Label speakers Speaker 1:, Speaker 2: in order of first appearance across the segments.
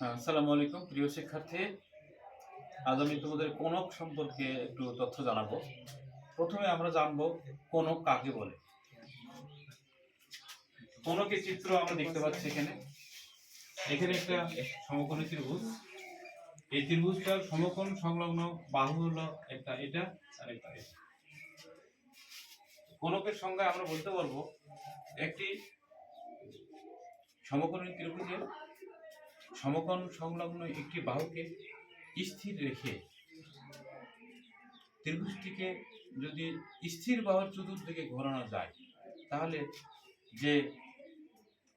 Speaker 1: আসসালামু আলাইকুম প্রিয় শিক্ষার্থী। আজ আমি তোমাদের কোনক সম্পর্কে একটু তথ্য জানাব। প্রথমে আমরা জানব কোনক কাকে বলে। কোনকের চিত্র আমরা দেখতে পাচ্ছি এখানে। এখানে একটা সমকোণী ত্রিভুজ। এই ত্রিভুজটার সমকোণ সংলগ্ন বাহু হলো একটা এটা আর একটা কোনকের সংজ্ঞা আমরা বলতে পারব একটি সমকোণী ত্রিভুজের সমকোণ সংলগ্ন একটি বাহুকে স্থির রেখে ত্রিভুজটিকে যদি স্থির বাহুর চতুর্দিকে ঘোরানো যায়, তাহলে যে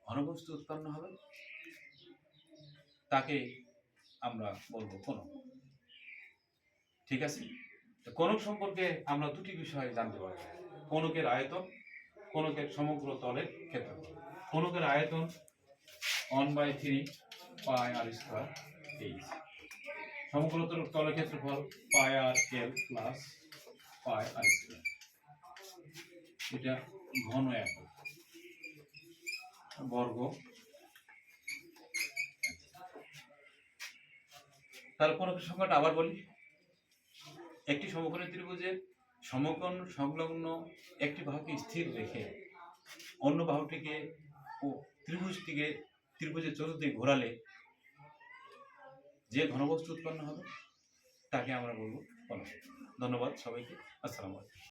Speaker 1: ঘনবস্তু উৎপন্ন হবে, তাকে আমরা বলব কোনক ঠিক আছে? কোনক সম্পর্কে আমরা দুটি বিষয় জানতে পারি কোনকের আয়তন কোনকের সমগ্র তলের ক্ষেত্রফল। কোনকের আয়তন one by three pi r square h সমগ্র তল- তলের ক্ষেত্রফল পাই আর এল প্লাস পাই আর স্কোয়ার এটা ঘন একক বর্গ। তার কোন সংখ্যাটা আবার বলি। একটি সমকোণী ত্রিভুজের সমকোণ সংলগ্ন একটি বাহুকে স্থির রেখে অন্য বাহুটিকে ও ত্রিভুজটিকে ত্রিভুজের চতুর্দিক ঘোরালে যে ঘনবস্তু উৎপন্ন হবে তাকে আমরা বলব ধন্যবাদ সবাইকে। আসসালামু আলাইকুম।